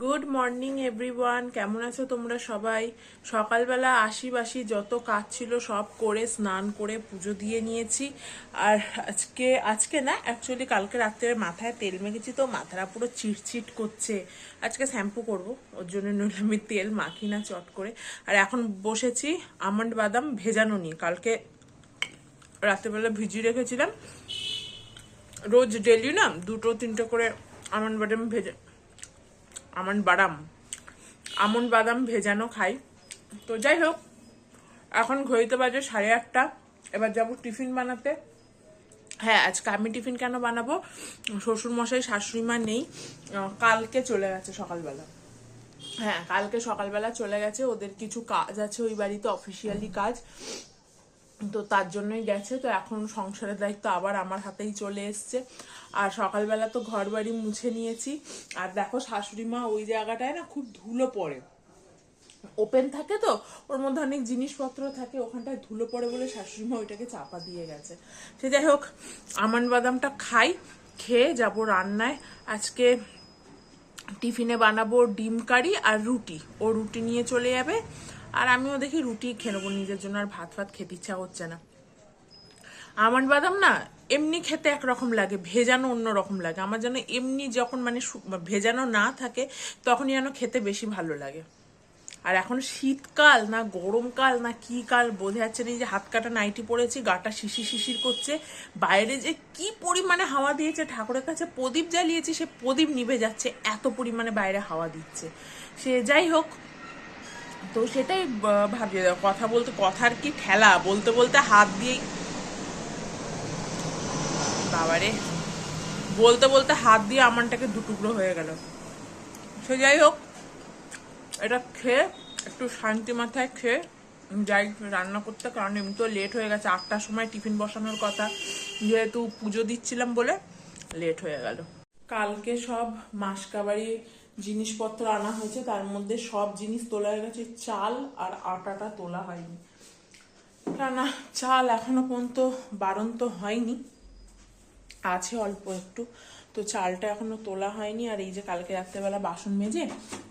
Good morning everyone কেমন আছো তোমরা সবাই? সকালবেলা আশি বাসি যত কাজ ছিল সব করে, স্নান করে, পুজো দিয়ে নিয়েছি। আর আজকে আজকে না অ্যাকচুয়ালি কালকে রাত্রে মাথায় তেল মেখেছি তো, মাথাটা পুরো চিটচিট করছে। আজকে শ্যাম্পু করব, ওর জন্য নইলে আমি তেল মাখি না চট করে। আর এখন বসেছি আমন্ড বাদাম ভেজানো নিয়ে। কালকে রাত্রেবেলা ভিজিয়ে রেখেছিলাম। রোজ ডেলি না দুটো তিনটে করে আমন্ড বাদাম ভেজে আমন্ড বাদাম। আমন্ড বাদাম ভেজানো খাই। তো যাই হোক, এখন ঘড়িতে বাজে সাড়ে আটটা। এবার যাব টিফিন বানাতে। হ্যাঁ আজকে আমি টিফিন কেন বানাবো? শ্বশুর মশাই শাশুড়ি মা নেই কালকে চলে গেছে সকালবেলা। হ্যাঁ কালকে সকালবেলা চলে গেছে। ওদের কিছু কাজ আছে, ওই বাড়িতে অফিসিয়ালি কাজ। তো তার জন্যই গেছে। তো এখন সংসারের দায়িত্ব আবার আমার হাতেই চলে এসছে। আর সকালবেলা তো ঘর বাড়ি মুছে নিয়েছি। আর দেখো শাশুড়ি মা ওই জায়গাটায় না খুব ধুলো পড়ে। ওপেন থাকে তো, ওর মধ্যে অনেক জিনিসপত্র থাকে, ওখানটায় ধুলো পড়ে বলে শাশুড়ি মা ওইটাকে চাপা দিয়ে গেছে। সে যাই হোক, আমন বাদামটা খাই, খেয়ে যাব রান্নায়। আজকে টিফিনে বানাবো ডিম কারি আর রুটি। ও রুটি নিয়ে চলে যাবে। আর আমিও দেখি রুটি খেয়ে নেব নিজের জন্য আর ভাত ফাত খেতে ইচ্ছা হচ্ছে না। আমন্ড বাদাম না এমনি খেতে একরকম লাগে, ভেজানো অন্য রকম লাগে। আমার যেন এমনি যখন মানে ভেজানো না থাকে, তখনই যেন খেতে বেশি ভালো লাগে। আর এখন শীতকাল না, গরমকাল না, কি কাল বোঝা যাচ্ছে না, এই যে হাত কাটা নাইটি পরেছি, গাটা শিশির শিশির করছে, বাইরে যে কি পরিমাণে হাওয়া দিয়েছে, ঠাকুরের কাছে প্রদীপ জ্বালিয়েছি, সে প্রদীপ নিভে যাচ্ছে, এত পরিমাণে বাইরে হাওয়া দিচ্ছে। সে যাই হোক তো সেটাই ভাবছি, কথা বলতে, কথার কি ঠেলা বলতে বলতে হাত দিয়েই বাবারে। বলতে বলতে হাত দিয়ে আমানটাকে দু টুকরো হয়ে গেল। সে যাই হোক, এটা খেয়ে একটু শান্তি মাথায় খেয়ে যাই রান্না করতে, কারণ এমনি তো লেট হয়ে গেছে, আটটার সময় টিফিন বসানোর কথা। যেহেতু পুজো দিচ্ছিলাম বলে লেট হয়ে গেল। কালকে সব মাসকাবাড়ি জিনিসপত্র আনা হয়েছে, তার মধ্যে সব জিনিস তোলা হয়ে গেছে, চাল আর আটাটা তোলা হয়নি। না চাল এখনও পর্যন্ত বারণ তো হয়নি, আছে অল্প একটু, তো চালটা এখনও তোলা হয়নি, আর এই যে কালকে রাত্রেবেলা বাসন মেজে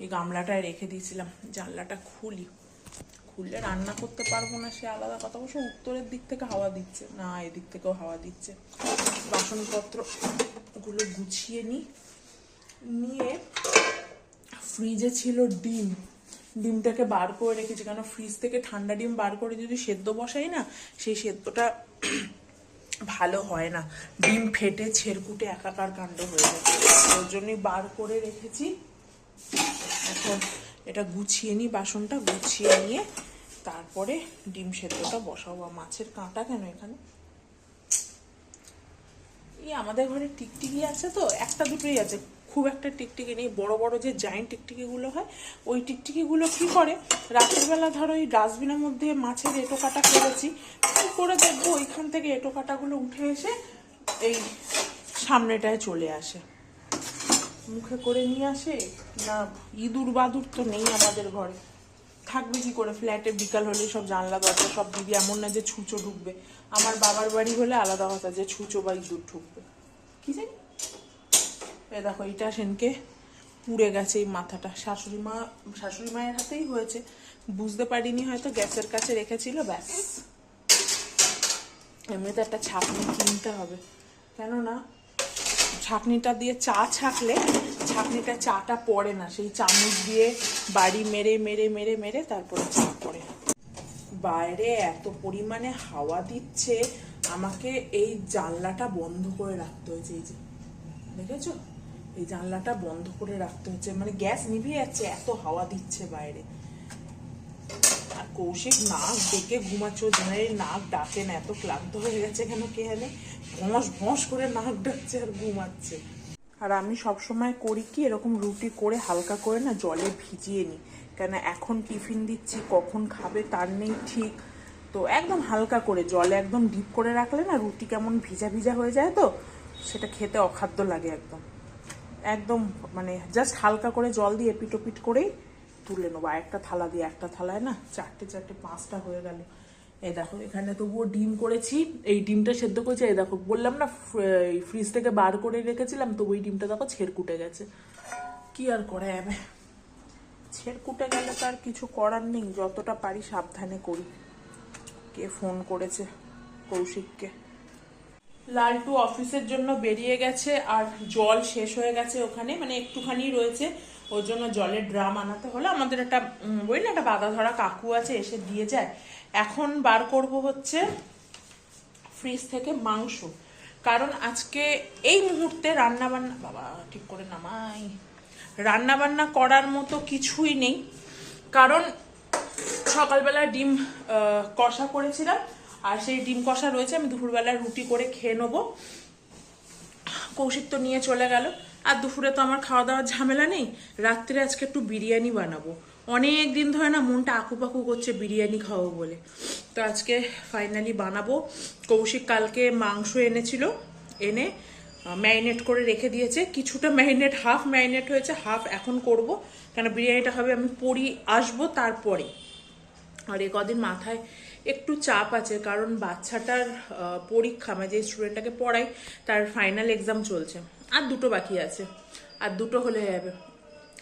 এই গামলাটায় রেখে দিয়েছিলাম, জানলাটা খুলি। খুললে রান্না করতে পারব না, সে আলাদা কথা, অবশ্য উত্তরের দিক থেকে হাওয়া দিচ্ছে, না, এদিক থেকেও হাওয়া দিচ্ছে। বাসনপত্রগুলো গুছিয়ে নিই নিয়ে ফ্রিজে ছিল ডিম। ডিমটাকে বার করে রেখেছি, কেন ফ্রিজ থেকে ঠান্ডা ডিম বার করে যদি সেদ্ধ বসাই না, সেই সেদ্ধটা ভালো হয় না। ডিম ফেটে ছেড়কুটে একাকার কাণ্ড হয়ে যায়। ওর জন্যই বার করে রেখেছি। এখন এটা গুছিয়ে নিই, বাসনটা গুছিয়ে নিয়ে তারপরে ডিম সেদ্ধটা বসাবো। মাছের কাঁটা কেন এখানে? এই আমাদের ঘরে টিকটিকি আছে তো, একটা দুটোই আছে। খুব একটা টিকটিকি নেই, বড় বড় যে জায়েন্ট টিকটিকিগুলো হয়, ওই টিকটিকিগুলো কি করে? রাতের বেলা ধরো ওই ডাস্টবিনের মধ্যে মাছের এটো কাটা করেছি করে দেখব? ওইখান থেকে এটো কাটাগুলো উঠে এসে এই সামনেটায় চলে আসে। মুখে করে নিয়ে আসে, না, ইঁদুর বাদুর তো নেই আমাদের ঘরে। থাকবে কি করে? ফ্ল্যাটে বিকাল হলে সব জানলা, দরজা, সব দিবি এমন না যে ছুঁচো ঢুকবে। আমার বাবার বাড়ি হলে আলাদা কথা যে ছুঁচো বা ইঁদুর ঢুকবে। কি জানি? এ দেখো এটা সেনকে পুড়ে গেছে এই মাথাটা। শাশুড়ি মা, শাশুড়ি মায়ের হাতেই হয়েছে। বুঝতে পারিনি হয়তো, গ্যাসের কাছে রেখেছিল, ব্যাস। এমনিতে একটা ছাঁকনি কিনতে হবে। কেননা, ছাঁকনিটা দিয়ে চা ছাকলে ছাঁকনিটা চাটা পড়ে না। সেই চামচ দিয়ে বাড়ি মেরে মেরে মেরে মেরে তারপরে চা পড়ে। বাইরে এত পরিমাণে হাওয়া দিচ্ছে, আমাকে এই জানলাটা বন্ধ করে রাখতে হয়েছে, এই যে। দেখেছ? এই জানলাটা বন্ধ করে রাখতে হচ্ছে। মানে গ্যাস নিভে যাচ্ছে, এত হাওয়া দিচ্ছে বাইরে। আর কৌশিক নাক ডেকে ঘুমাচ্ছে জেনারেল নাক ডাকে না, এত ক্লান্ত হয়ে গেছে কেন কে জানে? ভস ভস করে নাক ডাকছে আর ঘুমাচ্ছে। আর আমি সব সময় করি কি, এরকম রুটি করে হালকা করে না জলে ভিজিয়ে নিই। কেন এখন টিফিন দিচ্ছি, কখন খাবে তার নেই ঠিক। তো একদম হালকা করে জলে একদম ডিপ করে রাখলে না রুটি কেমন ভিজা ভিজা হয়ে যায় তো, সেটা খেতে অখাদ্য লাগে একদম। একদম মানে জাস্ট হালকা করে জল দিয়ে এপিট ওপিট করেই তুলে নেব। একটা থালা দিয়ে, একটা থালায় না চারটে চারটে, পাঁচটা হয়ে গেল। এই দেখো, এখানে তবুও ডিম করেছি। এই ডিমটা সেদ্ধ করেছি। এই দেখো, বললাম না ফ্রিজ থেকে বার করে রেখেছিলাম তো ওই ডিমটা দেখো ছেড়কুটে গেছে। কি আর করা যাবে? মাছের কুটে গেলে তো আর কিছু করার নেই, যতটা পারি সাবধানে করি। কে ফোন করেছে কৌশিককে? লালটু অফিসের জন্য বেরিয়ে গেছে আর জল শেষ হয়ে গেছে ওখানে মানে একটুখানি রয়েছে। ওর জন্য জলের ড্রাম আনাতে হলো। আমাদের একটা বলি না, একটা বাধা ধরা কাকু আছে, এসে দিয়ে যায়। এখন বার করব হচ্ছে ফ্রিজ থেকে মাংস। কারণ আজকে এই মুহূর্তে রান্না বান্না বাবা, ঠিক করে নামাই। রান্না বান্না করার মতো কিছুই নেই। কারণ সকালবেলা ডিম কষা করেছিলাম। আর সেই ডিম কষা রয়েছে, আমি দুপুরবেলা রুটি করে খেয়ে নেব। কৌশিক তো নিয়ে চলে গেল। আর দুপুরে তো আমার খাওয়া দাওয়ার ঝামেলা নেই, রাত্রে আজকে একটু বিরিয়ানি বানাবো। অনেক দিন ধরে না মনটা আকুপাকু করছে বিরিয়ানি খাব বলে। তো আজকে ফাইনালি বানাবো। কৌশিক কালকে মাংস এনেছিল, এনে ম্যারিনেট করে রেখে দিয়েছে। কিছুটা ম্যারিনেট হাফ ম্যারিনেট হয়েছে হাফ এখন করব। কেন বিরিয়ানিটা হবে আমি পরি আসব তারপরে। আর এ কদিন মাথায় একটু চাপ আছে, কারণ বাচ্চাটার পরীক্ষা মানে যে স্টুডেন্টটাকে পড়াই, তার ফাইনাল এক্সাম চলছে। আর দুটো বাকি আছে। আর দুটো হলে যাবে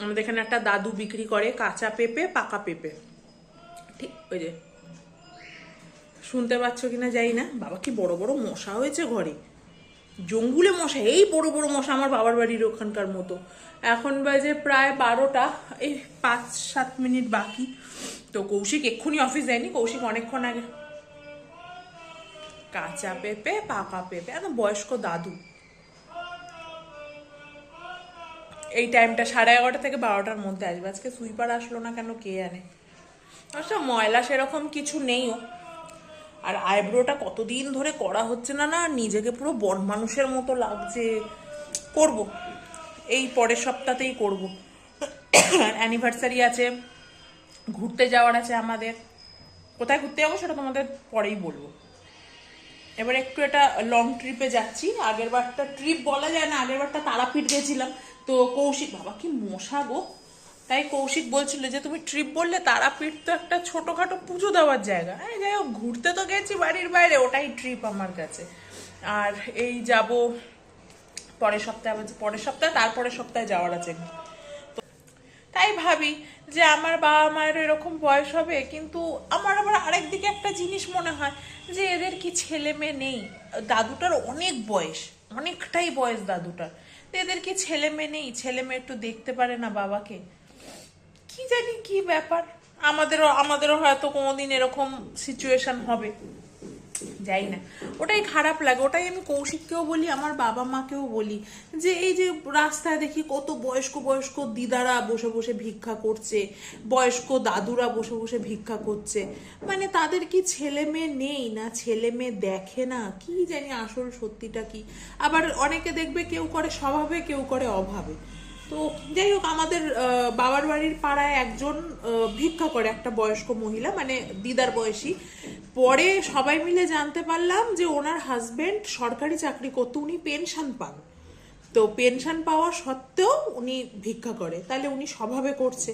আমাদের এখানে একটা দাদু বিক্রি করে কাঁচা পেঁপে, পাকা পেঁপে। ঠিক, ওই যে। শুনতে পাচ্ছ কিনা যাই না। বাবা কি বড় বড় মশা হয়েছে ঘরে। জঙ্গুলে মশা এই বড় বড় মশা আমার বাবার বাড়ির ওখানকার মতো। এখন বাজে প্রায় বারোটা, এই পাঁচ সাত মিনিট বাকি। তো কৌশিক এক্ষুনি অফিস যায়নি, কৌশিক অনেকক্ষণ আগে। কাঁচা পেঁপে, পাকা পেঁপে, একদম বয়স্ক দাদু। এই টাইমটা সাড়ে এগারোটা থেকে বারোটার মধ্যে আসবে। আজকে সুইপার আসলো না কেন, কে জানে? আচ্ছা ময়লা সেরকম কিছু নেইও। আর আইব্রোটা কতদিন ধরে করা হচ্ছে না না, নিজেকে পুরো বন মানুষের মতো লাগছে। করব। এই পরের সপ্তাহতেই করব। অ্যানিভার্সারি আছে, ঘুরতে যাওয়ার আছে আমাদের। কোথায় ঘুরতে যাব সেটা তোমাদের পরেই বলব। এবার একটু এটা লং ট্রিপে যাচ্ছি। আগের বারটা ট্রিপ বলা যায় না আগের বারটা তারাপীঠ গেছিলাম। তো কৌশিক, বাবা কি মশা গো। তাই কৌশিক বলছিল যে, তুমি ট্রিপ বললে তারাপীঠ তো একটা ছোটখাটো পুজো দেওয়ার জায়গা। হ্যাঁ যাই হোক, ঘুরতে তো গেছি বাড়ির বাইরে, ওটাই ট্রিপ আমার কাছে। আর এই যাব পরের সপ্তাহে পরের সপ্তাহে, তারপরের সপ্তাহে যাওয়ার আছে। তাই ভাবি যে, আমার বাবা মায়ের এরকম বয়স হবে, কিন্তু আমার আবার আরেক দিকে একটা জিনিস মনে হয় যে, এদের কি ছেলে মেয়ে নেই? দাদুটার অনেক বয়স, অনেকটাই বয়স দাদুটার। এদের কি ছেলে মেয়ে নেই? ছেলে মেয়ে একটু দেখতে পারে না বাবাকে? কি জানি কি ব্যাপার? আমাদেরও আমাদেরও হয়তো কোনোদিন এরকম সিচুয়েশন হবে। যাই না। ওটাই খারাপ লাগে। ওটাই আমি কৌশিককেও বলি, আমার বাবা মাকেও বলি যে, এই যে রাস্তায় দেখি কত বয়স্ক বয়স্ক দিদারা বসে বসে ভিক্ষা করছে, বয়স্ক দাদুরা বসে বসে ভিক্ষা করছে। মানে তাদের কি ছেলে মেয়ে নেই না ছেলে মেয়ে দেখে না? কি জানি আসল সত্যিটা কি? আবার অনেকে দেখবে কেউ করে স্বভাবে, কেউ করে অভাবে। তো যাই হোক, আমাদের বাবার বাড়ির পাড়ায় একজন ভিক্ষা করে একটা বয়স্ক মহিলা মানে দিদার বয়সী। পরে সবাই মিলে জানতে পারলাম যে ওনার হাজবেন্ড সরকারি চাকরি করতো উনি পেনশন পান। তো পেনশন পাওয়া সত্ত্বেও উনি ভিক্ষা করে। তাহলে উনি স্বভাবে করছে।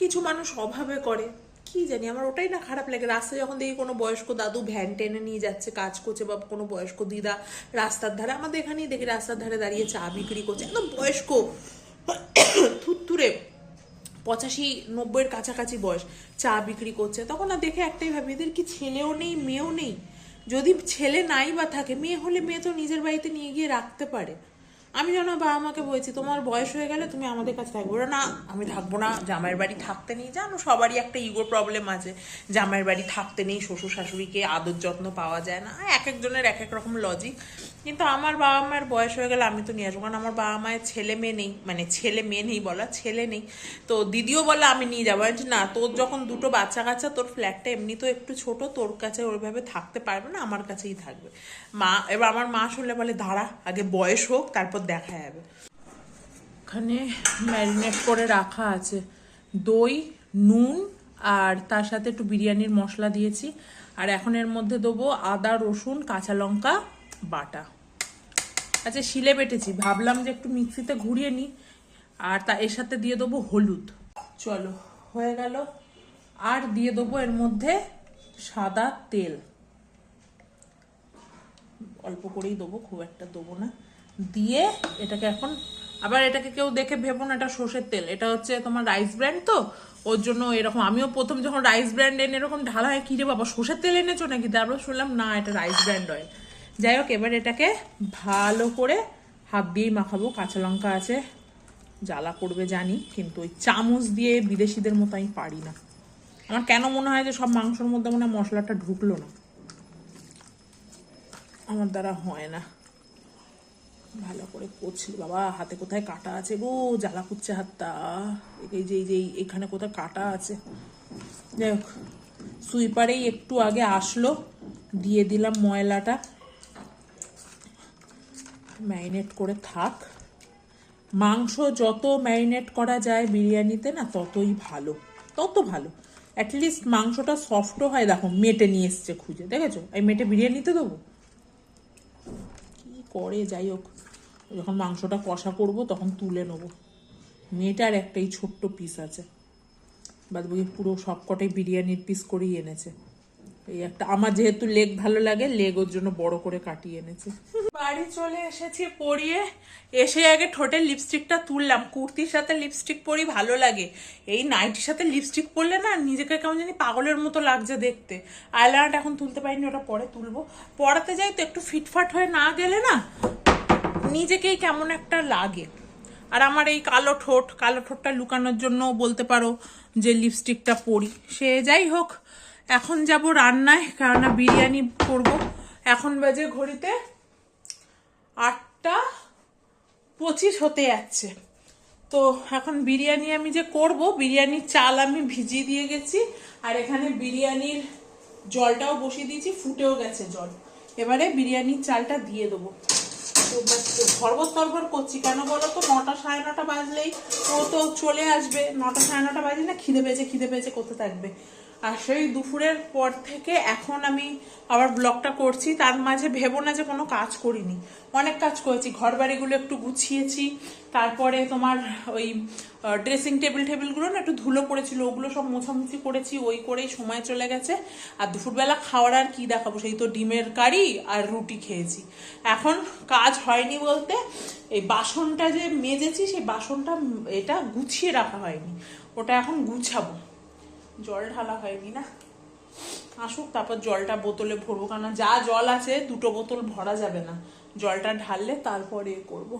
কিছু মানুষ অভাবে করে। কি জানি, আমার ওটাই না খারাপ লাগে। রাস্তায় যখন দেখি কোনো বয়স্ক দাদু ভ্যান টেনে নিয়ে যাচ্ছে, কাজ করছে বা কোনো বয়স্ক দিদা রাস্তার ধারে, আমাদের এখানেই দেখি রাস্তার ধারে দাঁড়িয়ে চা বিক্রি করছে। একদম বয়স্ক, থুত্তুরে, পঁচাশি, নব্বইয়ের কাছাকাছি বয়স, চা বিক্রি করছে। তখন না দেখে একটাই ভাবি, এদের কি ছেলেও নেই, মেয়েও নেই? যদি ছেলে নাই বা থাকে, মেয়ে হলে মেয়ে তো নিজের বাড়িতে নিয়ে গিয়ে রাখতে পারে। আমি যেন বাবা মাকে বলছি, তোমার বয়স হয়ে গেলে তুমি আমাদের কাছে থাকবে। না, আমি থাকব না, জামাইয়ের বাড়ি থাকতে নেই। জানো, সবারই একটা ইগো প্রবলেম আছে। জামাইয়ের বাড়ি থাকতে নেই শ্বশুর শাশুড়িকে আদর যত্ন পাওয়া যায় না। এক একজনের এক এক রকম লজিক কিন্তু আমার বাবা মায়ের বয়স হয়ে গেলে আমি তো নিয়ে আসব। কারণ আমার বাবা মায়ের ছেলে মেয়ে নেই মানে ছেলে মেয়ে নেই বলা, ছেলে নেই। তো দিদিও বলে, আমি নিয়ে যাব। না, তোর যখন দুটো বাচ্চা কাচ্চা, তোর ফ্ল্যাটটা এমনি তো একটু ছোট, তোর কাছে ওইভাবে থাকতে পারবে না, আমার কাছেই থাকবে। মা, এবার আমার মা শুনলে বলে, দাঁড়া, আগে বয়স হোক, তারপর দেখা যাবে এখানে ম্যারিনেট করে রাখা আছে। দই, নুন আর তার সাথে একটু বিরিয়ানির মশলা দিয়েছি। আর এখন এর মধ্যে দেবো আদা, রসুন, কাঁচা লঙ্কা, বাটা। আচ্ছা শিলে বেটেছি। ভাবলাম যে একটু মিক্সিতে ঘুরিয়ে নিই। আর তা এর সাথে দিয়ে দেবো হলুদ। চলো, হয়ে গেল। আর দিয়ে দেবো এর মধ্যে সাদা তেল। অল্প করেই দেবো, খুব একটা দেবো না। দিয়ে এটাকে এখন, আবার এটাকে কেউ দেখে ভেবো না, এটা সর্ষের তেল। এটা হচ্ছে তোমার রাইস ব্র্যান্ড তো, ওর জন্য এরকম, আমিও প্রথম যখন রাইস ব্র্যান্ড এনে এরকম ঢালা হয় কি রে বাবা, সর্ষের তেল এনেছো নাকি? তারপর শুনলাম, না, এটা রাইস ব্র্যান্ড অয়েল যাই হোক, এবার এটাকে ভালো করে হাত দিয়েই মাখাবো। কাঁচা লঙ্কা আছে, জ্বালা করবে জানি, কিন্তু ওই চামচ দিয়ে বিদেশিদের মতো আমি পারি না। আমার কেন মনে হয় যে সব মাংসর মধ্যে মনে হয় মশলাটা ঢুকলো না? আমার দ্বারা হয় না। ভালো করে কচলি বাবা, হাতে কোথায় কাটা আছে গো? জ্বালা করছে হাতটা। এই যে এই যে এখানে কোথায় কাটা আছে? যাই হোক, সুইপারেই একটু আগে আসলো। দিয়ে দিলাম ময়লাটা। ম্যারিনেট করে থাক। মাংস যত ম্যারিনেট করা যায় বিরিয়ানিতে না, ততই ভালো। তত ভালো। অ্যাটলিস্ট মাংসটা সফটও হয়। দেখো, মেটে নিয়ে এসছে খুঁজে। দেখেছ? এই মেটে বিরিয়ানিতে দেবো? করে যাই হোক, যখন মাংসটা কষা করব তখন তুলে নেব। মেয়েটার একটাই ছোট্ট পিস আছে। বাদ বাকি পুরো সবকটাই বিরিয়ানির পিস করেই এনেছে। এই একটা, আমার যেহেতু লেগ ভালো লাগে লেগ ওর জন্য বড় করে কাটিয়ে এনেছে। বাড়ি চলে এসেছি পরিয়ে, এসে আগে ঠোঁটের লিপস্টিকটা তুললাম। কুর্তির সাথে লিপস্টিক পরি, ভালো লাগে। এই নাইটির সাথে লিপস্টিক পরলে না, নিজেকে কেমন জানি পাগলের মতো লাগছে দেখতে। আইলাইনারটা এখন তুলতে পারিনি, ওটা পরে তুলবো। পড়াতে যাই তো একটু ফিটফাট হয়ে না গেলে না, নিজেকেই কেমন একটা লাগে। আর আমার এই কালো ঠোঁট, কালো ঠোঁটটা লুকানোর জন্য বলতে পারো যে লিপস্টিকটা পরি। সে যাই হোক এখন যাব রান্নায়, কেননা বিরিয়ানি করব। এখন বাজে ঘড়িতে আটটা পঁচিশ হতে যাচ্ছে। তো এখন বিরিয়ানি আমি যে করব, বিরিয়ানির চাল আমি ভিজিয়ে দিয়ে গেছি, আর এখানে বিরিয়ানির জলটাও বসিয়ে দিয়েছি, ফুটেও গেছে জল। এবারে বিরিয়ানির চালটা দিয়ে দেবো। তো ভরবর করছি, কেন বলো তো? নটা সাড়ে নটা বাজলেই ও তো চলে আসবে। নটা সাড়ে নটা বাজলে না খিদে পেয়েছে খিদে পেয়েছে করতে থাকবে? আর সেই দুপুরের পর থেকে এখন আমি আবার ব্লগটা করছি। তার মাঝে ভেবো না যে কোনো কাজ করিনি। অনেক কাজ করেছি। ঘর বাড়িগুলো একটু গুছিয়েছি। তারপরে তোমার ওই ড্রেসিং টেবিল টেবিলগুলো না একটু ধুলো পড়েছিল। ওগুলো সব মোছামুছি করেছি। ওই করেই সময় চলে গেছে। আর দুপুরবেলা খাওয়ার আর কি দেখাবো? সেই তো ডিমের কারি আর রুটি খেয়েছি। এখন কাজ হয়নি বলতে এই বাসনটা যে মেজেছি, সেই বাসনটা এটা গুছিয়ে রাখা হয়নি। ওটা এখন গুছাবো। জল ঢালা হয়নি না? আসুক তারপর জলটা বোতলে ভরবো। কেন যা জল আছে দুটো বোতল ভরা যাবে না। জলটা ঢাললে তারপরে করব।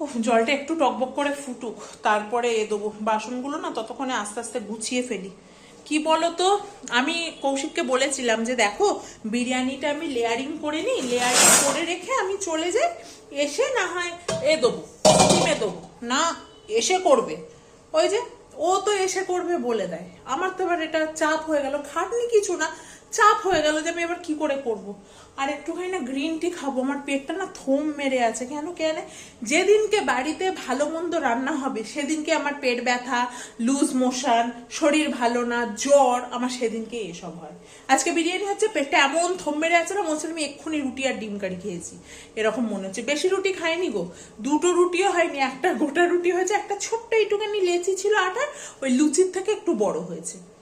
উফ, জলটা একটু টকবক করে ফুটুক তারপরে এ দেবো। বাসনগুলো না ততক্ষণে আস্তে আস্তে গুছিয়ে ফেলি। কি বলতো? আমি কৌশিককে বলেছিলাম যে দেখো বিরিয়ানিটা আমি লেয়ারিং করে নিই লেয়ারিং করে রেখে আমি চলে যাই এসে না হয় এ দেবো ডিমে দেবো। না এসে করবে। ওই যে ও তো এসে করবে বলে দেয়। আমার তো এবার এটা চাপ হয়ে গেল। খাটনি কিছু না। চাপ হয়ে গেল যে আমি এবার কি করে করব? আর একটুখানি না গ্রিন টি খাব। আমার পেটটা না থম মেরে আছে। কেন কেন? যেদিনকে বাড়িতে ভালো মন্দ রান্না হবে, সেদিনকে আমার পেট ব্যথা লুজ মোশন শরীর ভালো না, জ্বর, আমার সেদিনকে এসব হয়। আজকে বিরিয়ানি হচ্ছে পেটটা এমন থম মেরে আছে না, মনে আমি এক্ষুনি রুটি আর ডিম কারি খেয়েছি। এরকম মনে হচ্ছে। বেশি রুটি খাইনি গো। দুটো রুটিও হয়নি। একটা গোটা রুটি হয়েছে, একটা ছোট্ট একটুখানি লেচি ছিল আটার, ওই লুচির থেকে একটু বড় হয়েছে।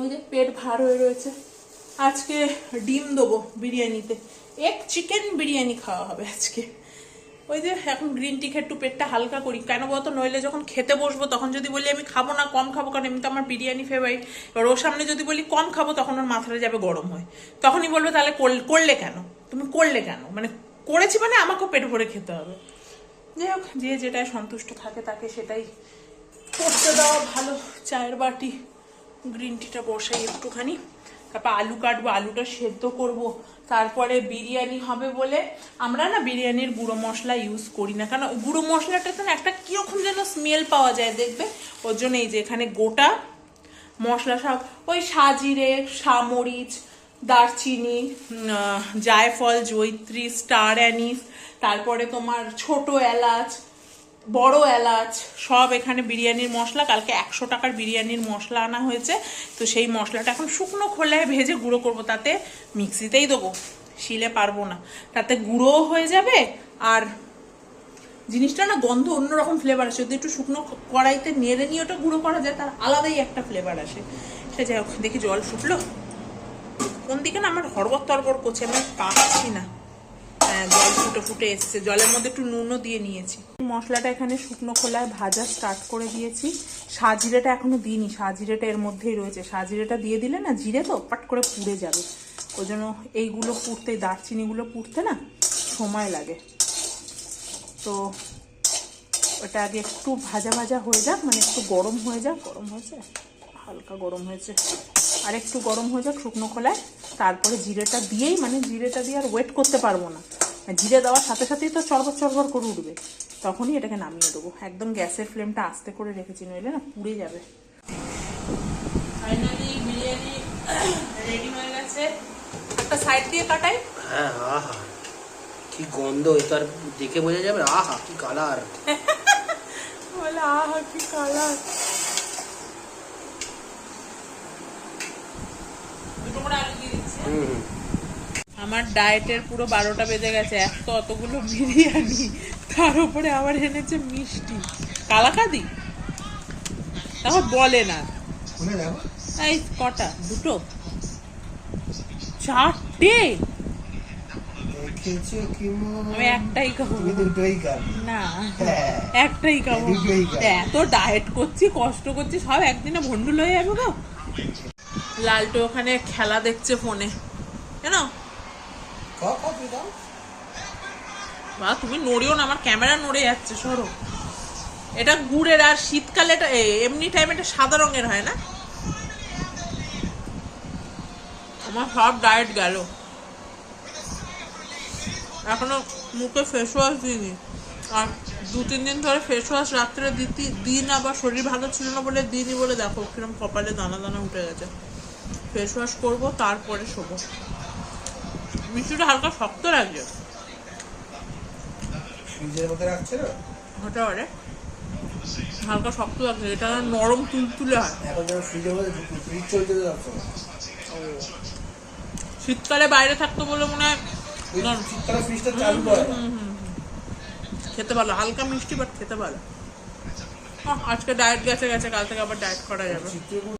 ওই যে পেট ভার হয়ে রয়েছে। আজকে ডিম দেবো বিরিয়ানিতে। এক চিকেন বিরিয়ানি খাওয়া হবে আজকে। ওই যে এখন গ্রিন টি খেয়ে একটু পেটটা হালকা করি। কেন বলতো? নইলে যখন খেতে বসবো, তখন যদি বলি আমি খাব না, কম খাব, কারণ এমনি তো আমার বিরিয়ানি ফেভারিট এবার ওর সামনে যদি বলি কম খাব, তখন ওর মাথাটা যাবে গরম হয়। তখনই বলবে, তাহলে করলে কেন? তুমি করলে কেন? মানে করেছি মানে আমাকেও পেট ভরে খেতে হবে। যাই হোক, যে যেটায় সন্তুষ্ট থাকে তাকে সেটাই করতে দেওয়া ভালো চায়ের বাটি। গ্রিন টিটা বসাই একটুখানি। তারপর আলু কাটবো, আলুটা সেদ্ধ করব। তারপরে বিরিয়ানি হবে বলে আমরা না বিরিয়ানির গুঁড়ো মশলা ইউজ করি না। কারণ গুঁড়ো মশলাটাতে না একটা কীরকম যেন স্মেল পাওয়া যায় দেখবে? ওর জন্য এই যে এখানে গোটা মশলা সব, ওই সাজিরে সামরিচ দারচিনি জায়ফল জৈত্রী স্টার অ্যানিস তারপরে তোমার ছোট এলাচ বড় এলাচ, সব এখানে বিরিয়ানির মশলা। কালকে একশো টাকার বিরিয়ানির মশলা আনা হয়েছে। তো সেই মশলাটা এখন শুকনো খোলায় ভেজে গুঁড়ো করব। তাতে মিক্সিতেই দেবো। শিলে পারব না। তাতে গুঁড়োও হয়ে যাবে আর জিনিসটা না গন্ধ অন্যরকম ফ্লেভার আসে। যদি একটু শুকনো কড়াইতে নেড়ে নিয়ে ওটা গুঁড়ো করা যায়, তার আলাদাই একটা ফ্লেভার আসে। সে যাই হোক, দেখি জল ফুটলো। কোন দিকে না আমার হরবর তরবর করছে, আমি পাচ্ছি না। হ্যাঁ জল ফুটে ফুটে এসছে। জলের মধ্যে একটু নুনও দিয়ে নিয়েছি। মশলাটা এখানে শুকনো খোলায় ভাজা স্টার্ট করে দিয়েছি। সাজিরেটা এখনও দিইনি। সাজিরেটা এর মধ্যেই রয়েছে। সাজিরেটা দিয়ে দিলে না জিরে তো পাট করে পুড়ে যাবে। ওই জন্য এইগুলো পুড়তে, দারচিনিগুলো পুড়তে না সময় লাগে। তো ওটা আগে একটু ভাজা ভাজা হয়ে যাক মানে একটু গরম হয়ে যাক। গরম হয়েছে? হালকা গরম হয়েছে। আর একটু গরম হয়ে যাক শুকনো খোলায়। তারপরে জিরেটা দিয়েই মানে জিরেটা দিয়ে আর ওয়েট করতে পারব না। জিরে দেওয়ার সাথে সাথেই তো চরবর চরবর করে উঠবে। তখনই এটাকে নামিয়ে দেবো। একদম গ্যাসের ফ্লেমটা আস্তে করে রেখেছি নইলে না পুড়ে যাবে। ফাইনালি বিরিয়ানি রেডি হয়ে গেছে। একটা সাইড দিয়ে কাটাই। হ্যাঁ আহা কি গন্ধ এ তো আর দেখে বোঝা যাবে আহা কি কালার বলে আহা কি কালার দুটো করে আলু দিয়ে দিচ্ছি হ্যাঁ? হুম। আমার ডায়েটের পুরো বারোটা বেজে গেছে এক তো অতগুলো বিরিয়ানি। তার উপরে আবার এনেছে মিষ্টি। কালাকাদি? তারপর বলে না। এই কটা? দুটো? চারটে? আমি একটাই খাব। না একটাই খাব। খাব। এত ডায়েট করছি কষ্ট করছি সব একদিনে ভন্ডুল হয়ে যাবে গো। লালটু ওখানে খেলা দেখছে ফোনে। কেন বা তুমি নড়িও না, আমার ক্যামেরা নড়ে যাচ্ছে, সরো। এটা গুড়ের, আর শীতকালে এমনি টাইম এটা সাদা রঙের হয় না? আমার সব ডায়েট গেল। এখনও মুখে ফেস ওয়াশ দিইনি। আর দু, তিন দিন ধরে ফেস ওয়াশ রাত্রে দিতি, দিন আবার শরীর ভালো ছিল না বলে দিইনি বলে দেখো কিরম কপালে দানা দানা উঠে গেছে। ফেস ওয়াশ করব, তারপরে শোবো। মিষ্টিটা হালকা শক্ত লাগছে ফ্রিজের মধ্যে রাখছে না? হতে পারে। হালকা শক্ত লাগছে এটা নরম তুলতুলে হয়। এখন যেন ফ্রিজের মধ্যে ফ্রিজ চলতে যাচ্ছে শীতকালে বাইরে থাকতো বলে মনে হয় শীতকালে ফ্রিজটা চালু করে। খেতে ভালো হালকা মিষ্টি বাট খেতে ভালো। আজকে ডায়েট গেছে গেছে কাল থেকে আবার ডায়েট করা যাবে।